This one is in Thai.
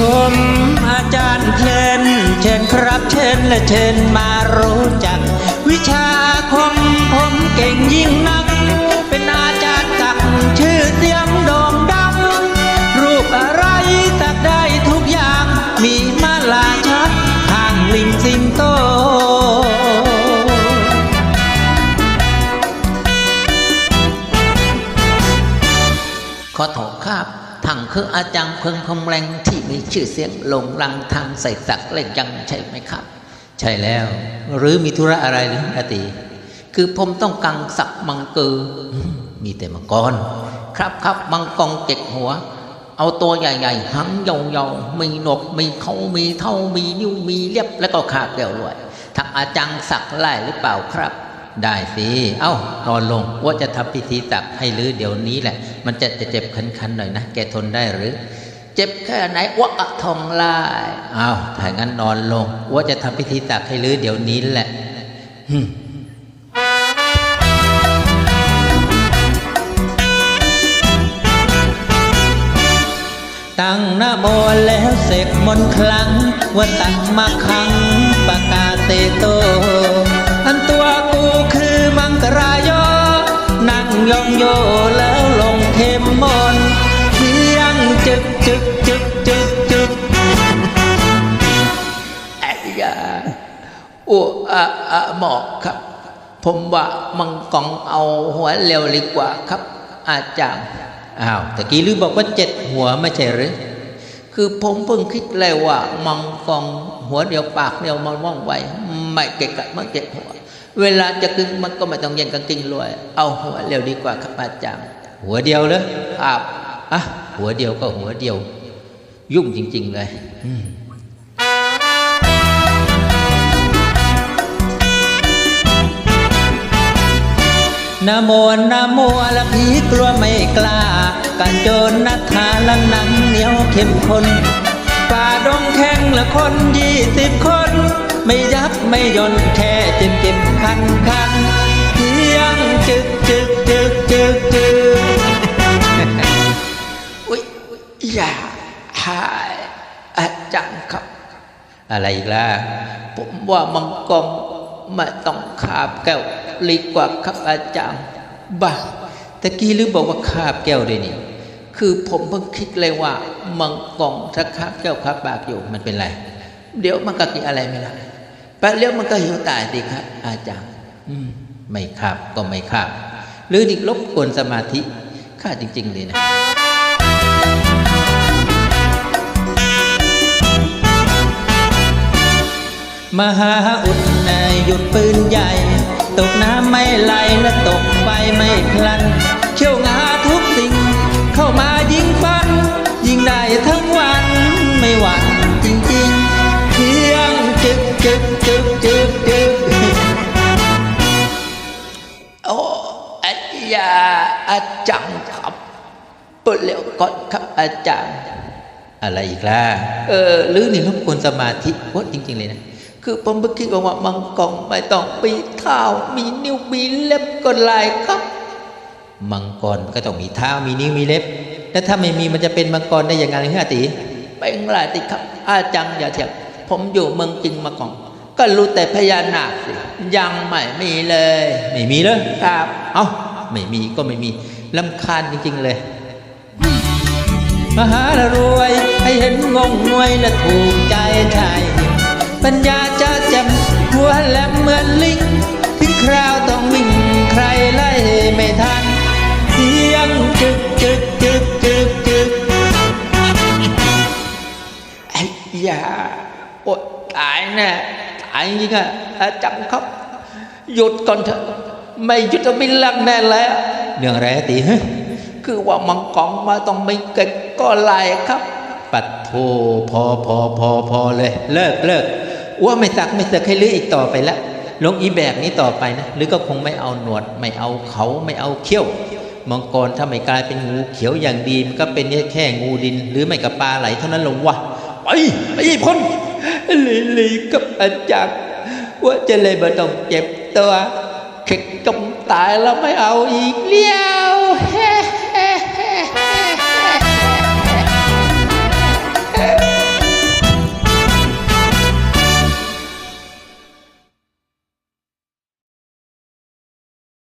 ผมอาจารย์เพลนเชิญครับเชิญและเชิญมารู้จัก วิชาคมผมเก่งยิ่งนัก คืออาจารย์เพิงคำแรงที่มีชื่อเสียงโลงรังทางใส่สักเล่นยังใช่ไหมครับ ใช่แล้ว หรือมีธุระอะไรหรืออาติ คือผมต้องกังสักมังกือมีแต่มังกร ครับครับมังกรเจ็ดหัว เอาตัวใหญ่ๆหางยาวๆมีหนกมีเขามีเท่ามีนิ้วมีเล็บแล้วก็ขาเกี่ยวด้วยทางอาจารย์สักไล่หรือเปล่าครับ ได้สิ เอ้านอนลง ว่าจะทำพิธีตักให้ลือเดี๋ยวนี้แหละ มันจะจะเจ็บคันๆหน่อยนะ แกทนได้หรือ เจ็บแค่ไหนวะอะทองลายอ้าวถ้างั้นนอนลง ว่าจะทำพิธีตักให้ลือเดี๋ยวนี้แหละหตั้งนะโมแล้วเสกมนต์คลัง ว่าตั้งมาคังปากกาเตโต นั่งยองโยแล้วลงเข็มมนเพียงจึกจึกจึกจึกจึกไอ้ยาอ้อะอะหมอกครับ ผมว่ามังกรเอาหัวเร็วดีกว่าครับ อาจารย์อ้าวตะกี้ลือบอกว่าเจ็ดหัวไม่ใช่หรือคือผมเพิ่งคิดเลยว่ามังกรหัวเดียวปากเดียวมันว่องไวไม่เกะกะไมันเจ็บหัว เวลาจะกินมันก็ไม่ต้องแย่งกันกินเลยเอาหัวเร็วดีกว่าครับอาจารย์หัวเดียวเลยครับอะหัวเดียวก็หัวเดียว ยุ่งจริง ๆ เลยอืมนะโมนะโมละผีกลัวไม่กล้า กันโจรนัทธาละหนังเหนียวเข้มข้นป่าดงแข่งละคนยี่สิบคน ไม่ยับไม่ยนแค่เจ็บเจ็บคันคันเพียงจึกจึกจึกจึกจึกอุ้ยอย่าหายอาจารย์ครับ อะไรอีกล่ะผมว่ามังกรไม่ต้องขาบแก้วดีกว่าครับอาจารย์บ้าตะกี้ลือบอกว่าคาบแก้วด้วยนี่คือผมเพิ่งคิดเลยว่ามังกรถ้าคาบแก้วคาบปากอยู่มันเป็นไร เดี๋ยวมันก็กินอะไรไม่ได้ แป๊บเดียวมันก็หิวตายดีครับ อาจารย์อืมไม่คาบก็ไม่คาบหรือดิลบกวนสมาธิข้าจริง ๆ เลยนะมหาอุดนายหยุดปืนใหญ่ ตกน้ำไม่ไหลและตกไฟไม่พลัน เชี่ยวงาทุกสิ่ง เข้ามายิงฟัน ยิงได้ทั้งวันไม่หวั่น อาจารย์ครับเปิดเร็วก่อนครับอาจารย์ อะไรอีกล่ะเออหรือนี่รบกวนสมาธิวดจริง ๆ เลยนะคือผมเพิ่งคิดว่ามังกรไม่ต้องมีเท้ามีนิ้วมีเล็บก็ลายครับ มังกรมันก็ต้องมีเท้ามีนิ้วมีเล็บ แล้วถ้าไม่มีมันจะเป็นมังกรได้ยังไงเฮียตีเป็นไรติครับอาจารย์อย่าเถียงผมอยู่เมืองจริงมาก่อนก็รู้แต่พญานาคสิยังไม่มีเลย ไม่มีเลยครับ เอ้า ไม่มีก็ไม่มีลำคาญจริงๆเลยมหาละรวย ให้เห็นงงงวยและถูกใจชายปัญญาจะจำหัวแหลมเหมือนลิงถึงคราวต้องวิ่งใครไล่ไม่ทันเสียงจึกจึกจึกจึกจึกไอ้ยาอดตายแน่ตายจริงอะจารย์ครับ หยุดก่อนเถอะ ไม่ยุดจะไม่ลักแน่แล้วเรื่องอะไรตีฮะคือว่ามังกรมาต้องไม่เกิดก็ลายครับ ปัดโทพอพอพอพอเลย เลิกเลิกว่าไม่สักไม่เสกให้ลืออีกต่อไปละลงอีแบบนี้ต่อไปนะหรือก็คงไม่เอาหนวด ไม่เอาเขาไม่เอาเขี้ยวมังกรถ้าไม่กลายเป็นงูเขียวอย่างดีมันก็เป็นแค่งูดิน หรือไม่กับปลาไหลเท่านั้นลงวะไปไปอีกคนลีลีกับอาจารย์ว่าจะเลยมาต้องเจ็บตัว เข็ดจมตายแล้วไม่เอาอีกเลี้ยว